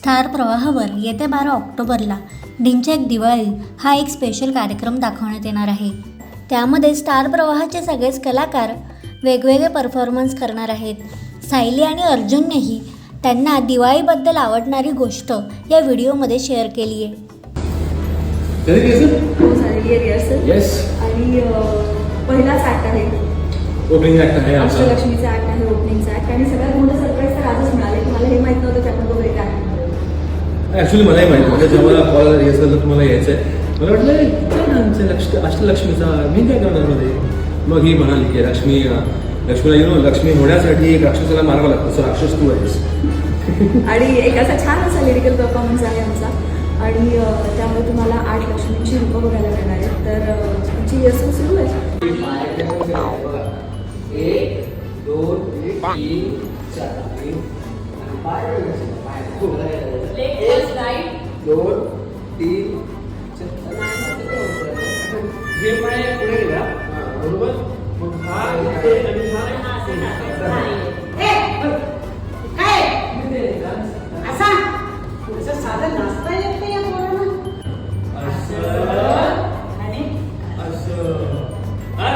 Star प्रवाहावर येत्या बारा ऑक्टोबरला ढिंचॅक दिवाळी हा एक स्पेशल कार्यक्रम दाखवण्यात येणार आहे. त्यामध्ये स्टार प्रवाहाचे सगळेच कलाकार वेगवेगळे परफॉर्मन्स करणार आहेत. सायली आणि अर्जुननेही त्यांना दिवाळीबद्दल आवडणारी गोष्ट या व्हिडिओमध्ये शेअर केली आहे. हो आणि पहिलाच ऍक्ट आहे. ओपनिंग ऍक्ट आहे आमचा. अष्टलक्ष्मीचा ऍक्ट आहे ओपनिंगचा ऍक्ट आणि सगळ्यात मोठं सरप्राईज तर आजच मिळाले की मला हे माहीत नव्हतं की आपण दोघं एका ऍक्ट ऍक्च्युली मलाही माहिती होतं जेव्हा कॉल रिहर्सलला तुम्हाला यायचं आहे मला वाटलं "ए, काय नामचं लक्ष अष्टलक्ष्मीचा मी काय करणार मध्ये? मग ही म्हणाली की लक्ष्मी लक्ष्मीला यु नो लक्ष्मी होण्यासाठी एक राक्षसाला मारावं लागतं. सो राक्षस तू आहेस. आणि एक असा छान असा लिरिकल परफॉर्मन्स आहे आमचा. आणि त्यामुळे तुम्हाला आठ लक्ष्मीची रूपं बघायला मिळणार आहेत. तर अं, आमची रिहर्सल सुरू आहे. एक दोन तीन चार. तीन दोन तीन. हे पाय पुढे गेला. हा, बरोबर? मग हा इथे आणि? हा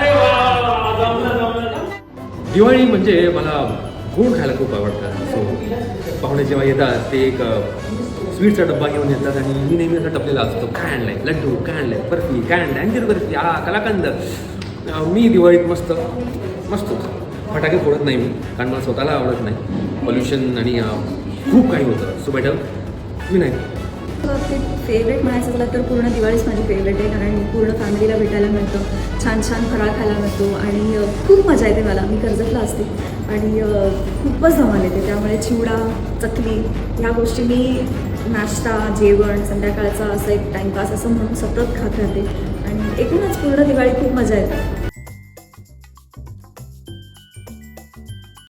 दिवाळी म्हणजे मला गोड खायला खूप आवडतं. सो पाहुणे जेव्हा येतात ते एक स्वीटचा डब्बा घेऊन येतात आणि मी नेहमी असा टपलेला असतो. काय आणलाय लड्डू काय आणलाय बर्फी काय आणलाय आणि बर्फी हा कलाकंद. मी दिवाळीत मस्त मस्त फटाके फोडत नाही मी कारण मला स्वतःला आवडत नाही. पॉल्युशन आणि खूप काही होतं. सो बेटर मी नाही फेवरेट म्हणायचं झालं तर पूर्ण दिवाळीच माझी फेवरेट आहे. कारण पूर्ण फॅमिलीला भेटायला मिळतं. छान छान फराळ खायला मिळतो. आणि खूप मजा येते मला. मी कर्जतला असते. आणि खूपच धमाल येते. त्यामुळे चिवडा चकली ह्या गोष्टी मी नाश्ता जेवण संध्याकाळचा असं एक टाईमपास असं म्हणून सतत खात राहते. आणि एकूणच पूर्ण दिवाळी खूप मजा येते.